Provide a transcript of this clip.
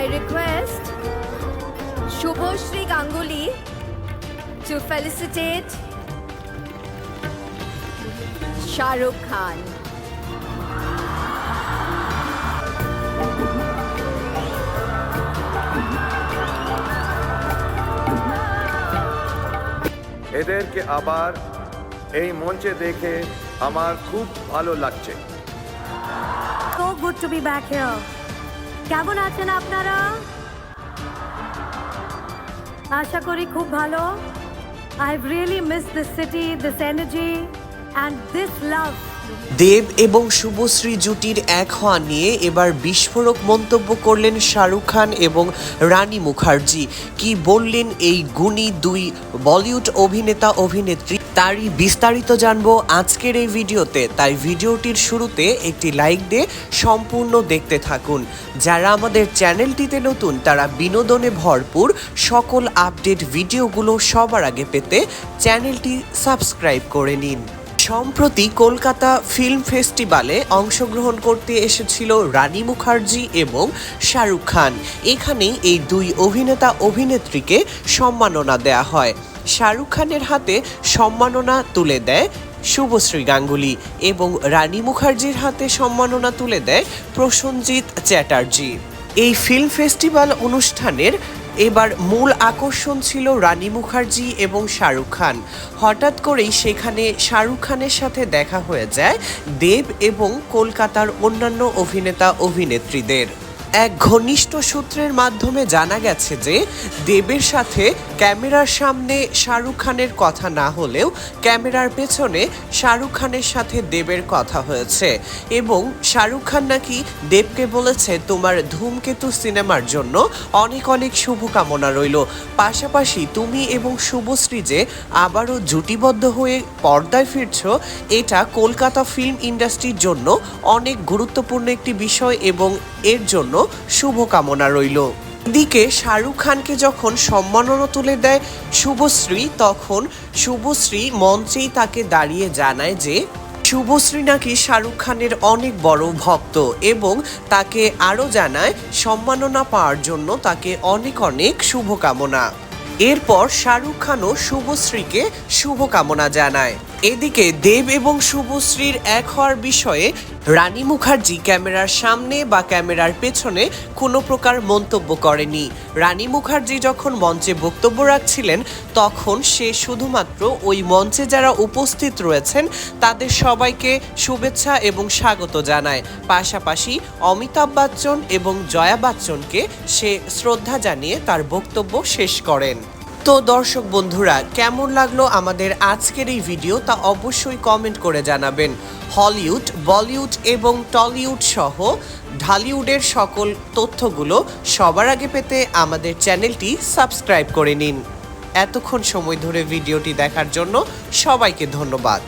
I request Shubhoshri Ganguly to felicitate Shah Rukh Khan. এদেরকে আবার এই মঞ্চে দেখে আমার খুব ভালো লাগছে so good to be back here কেমন আছেন আপনারা? আশা করি খুব ভালো। I really miss this city this energy and this love Dev এবং শুভশ্রী জুটির এক হওয়া নিয়ে এবার বিস্ফোরক মন্তব্য করলেন শাহরুখ খান এবং রানী মুখার্জি। কি বললেন এই গুণী দুই বলিউড অভিনেতা, অভিনেত্রী? তারই বিস্তারিত জানব আজকের এই ভিডিওতে। তাই ভিডিওটির শুরুতে একটি লাইক দিয়ে সম্পূর্ণ দেখতে থাকুন। যারা আমাদের চ্যানেলটিতে নতুন, তারা বিনোদনে ভরপুর সকল আপডেট ভিডিওগুলো সবার আগে পেতে চ্যানেলটি সাবস্ক্রাইব করে নিন। সম্প্রতি কলকাতা ফিল্ম ফেস্টিভ্যালে অংশগ্রহণ করতে এসেছিল রানী মুখার্জি এবং শাহরুখ খান। এখানে এই দুই অভিনেতা অভিনেত্রীকে সম্মাননা দেয়া হয়। শাহরুখ খানের হাতে সম্মাননা তুলে দেয় শুভশ্রী গাঙ্গুলি এবং রানী মুখার্জির হাতে সম্মাননা তুলে দেয় প্রসেনজিৎ চ্যাটার্জি। এই ফিল্ম ফেস্টিভ্যাল অনুষ্ঠানের এবার মূল আকর্ষণ ছিল রানী মুখার্জি এবং শাহরুখ খান। হঠাৎ করেই সেখানে শাহরুখ খানের সাথে দেখা হয়ে যায় দেব এবং কলকাতার অন্যান্য অভিনেতা অভিনেত্রীদের এক ঘনিষ্ঠ সূত্রের মাধ্যমে জানা গেছে যে, দেবের সাথে ক্যামেরার সামনে শাহরুখ খানের কথা না হলেও ক্যামেরার পেছনে শাহরুখ খানের সাথে দেবের কথা হয়েছে। এবং শাহরুখ খান নাকি দেবকে বলেছে, তোমার ধূমকেতু সিনেমার জন্য অনেক অনেক শুভকামনা রইল। পাশাপাশি তুমি এবং শুভশ্রী যে আবারও জুটিবদ্ধ হয়ে পর্দায় ফিরছ, এটা কলকাতা ফিল্ম ইন্ডাস্ট্রির জন্য অনেক গুরুত্বপূর্ণ একটি বিষয় এবং এর জন্য শুভকামনা রইল। দিকে শাহরুখ খানকে যখন সম্মাননা তুলে দেয় শুভশ্রী, তখন শুভশ্রী মঞ্চেই তাকে দাঁড়িয়ে জানায় যে, শুভশ্রী নাকি শাহরুখ খানের অনেক বড় ভক্ত এবং তাকে আরও জানায় সম্মাননা পাওয়ার জন্য তাকে অনেক অনেক শুভকামনা। এরপর শাহরুখ খানও শুভশ্রীকে শুভকামনা জানায়। এদিকে দেব এবং শুভশ্রীর এক হওয়ার বিষয়ে রানী মুখার্জি ক্যামেরার সামনে বা ক্যামেরার পেছনে কোনো প্রকার মন্তব্য করেনি। রানী মুখার্জি যখন মঞ্চে বক্তব্য রাখছিলেন, তখন সে শুধুমাত্র ওই মঞ্চে যারা উপস্থিত রয়েছেন, তাদের সবাইকে শুভেচ্ছা এবং স্বাগত জানায়। পাশাপাশি অমিতাভ বচ্চন এবং জয়া বচ্চনকে সে শ্রদ্ধা জানিয়ে তার বক্তব্য শেষ করেন। তো দর্শক বন্ধুরা, কেমন লাগল আমাদের আজকের এই ভিডিও তা অবশ্যই কমেন্ট করে জানাবেন। হলিউড বলিউড এবং টলিউড সহ ঢালিউডের সকল তথ্যগুলো সবার আগে পেতে আমাদের চ্যানেলটি সাবস্ক্রাইব করে নিন। এতক্ষণ সময় ধরে ভিডিওটি দেখার জন্য সবাইকে ধন্যবাদ।